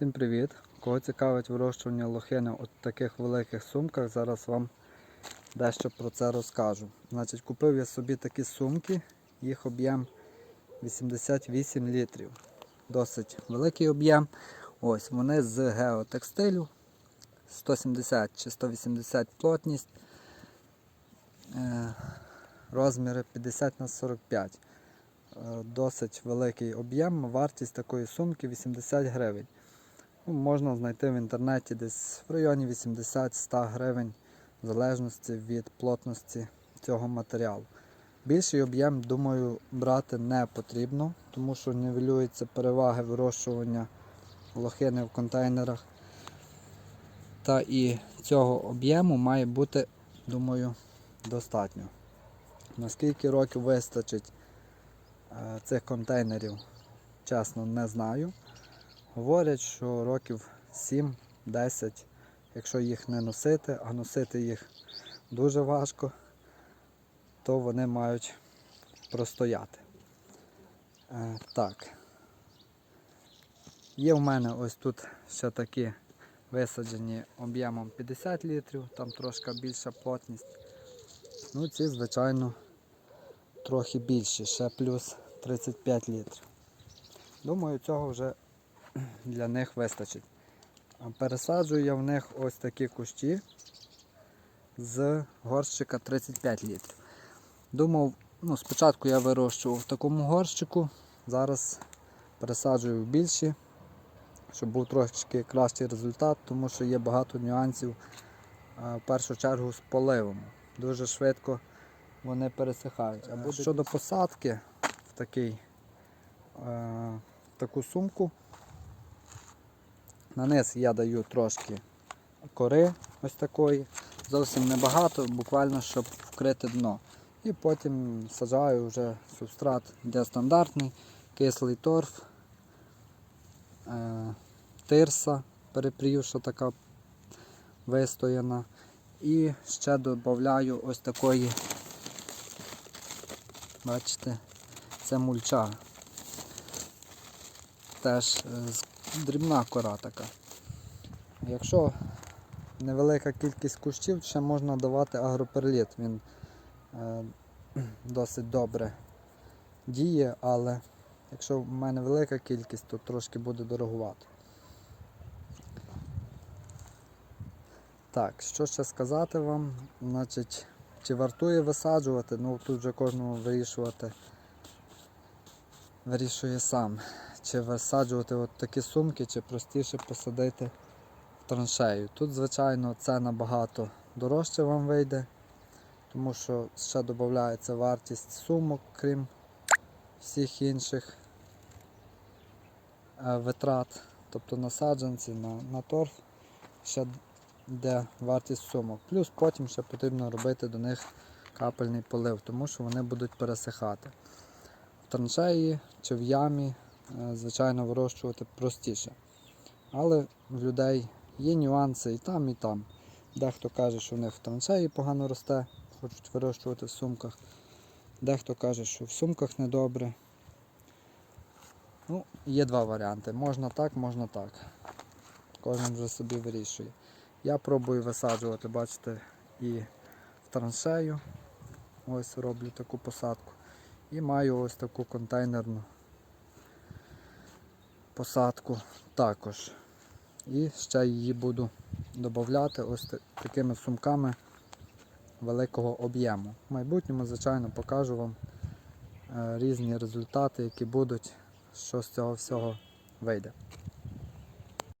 Всім привіт! Кого цікавить вирощування лохини у таких великих сумках, зараз вам дещо про це розкажу. Значить, купив я собі такі сумки, їх об'єм 88 літрів. Досить великий об'єм. Ось вони з геотекстилю 170 чи 180 плотність. Е, Розміри 50 на 45. Е, Досить великий об'єм, вартість такої сумки 80 гривень. Ну, можна знайти в інтернеті десь в районі 80-100 гривень, в залежності від плотності цього матеріалу. Більший об'єм, думаю, брати не потрібно, тому що нівелюються переваги вирощування лохини в контейнерах. Та і цього об'єму має бути, думаю, достатньо. Наскільки років вистачить е, цих контейнерів, чесно, не знаю. Говорять, що років 7-10, якщо їх не носити, а носити їх дуже важко, то вони мають простояти. Е, так. Є в мене ось тут ще такі висаджені об'ємом 50 літрів, там трошки більша плотність. Ну, ці, звичайно, трохи більші, ще плюс 35 літрів. Думаю, цього вже для них вистачить. Пересаджую я в них ось такі кущі з горщика 35 літрів. Думав, ну, спочатку я вирощував в такому горщику, зараз пересаджую в більші, щоб був трошки кращий результат, тому що є багато нюансів в першу чергу з поливом. Дуже швидко вони пересихають. Щодо посадки в такий, е, в таку сумку, на низ я даю трошки кори ось такої, зовсім небагато, буквально щоб вкрити дно. І потім саджаю вже субстрат, де стандартний, кислий торф, е, тирса, перепрівша така вистояна. І ще додаю ось такої, бачите, це мульча. Теж е, з- дрібна кора така. Якщо невелика кількість кущів, ще можна давати агроперліт. Він е, досить добре діє, але якщо в мене велика кількість, то трошки буде дорогувати. Так, що ще сказати вам? Значить, чи вартує висаджувати? Ну тут вже кожному вирішувати вирішує сам. Чи висаджувати от такі сумки, чи простіше посадити в траншею. Тут, звичайно, це набагато дорожче вам вийде, тому що ще додається вартість сумок, крім всіх інших е, витрат, тобто на саджанці, на, на торф, ще йде вартість сумок. Плюс потім ще потрібно робити до них капельний полив, тому що вони будуть пересихати. В траншеї чи в ямі, звичайно, вирощувати простіше. Але в людей є нюанси і там, і там. Дехто каже, що в них в траншеї погано росте, хочуть вирощувати в сумках. Дехто каже, що в сумках недобре. Ну, є два варіанти. Можна так, можна так. Кожен вже собі вирішує. Я пробую висаджувати, бачите, і в траншею. Ось роблю таку посадку. І маю ось таку контейнерну посадку також. І ще її буду додати ось такими сумками великого об'єму. В майбутньому, звичайно, покажу вам е, різні результати, які будуть, що з цього всього вийде.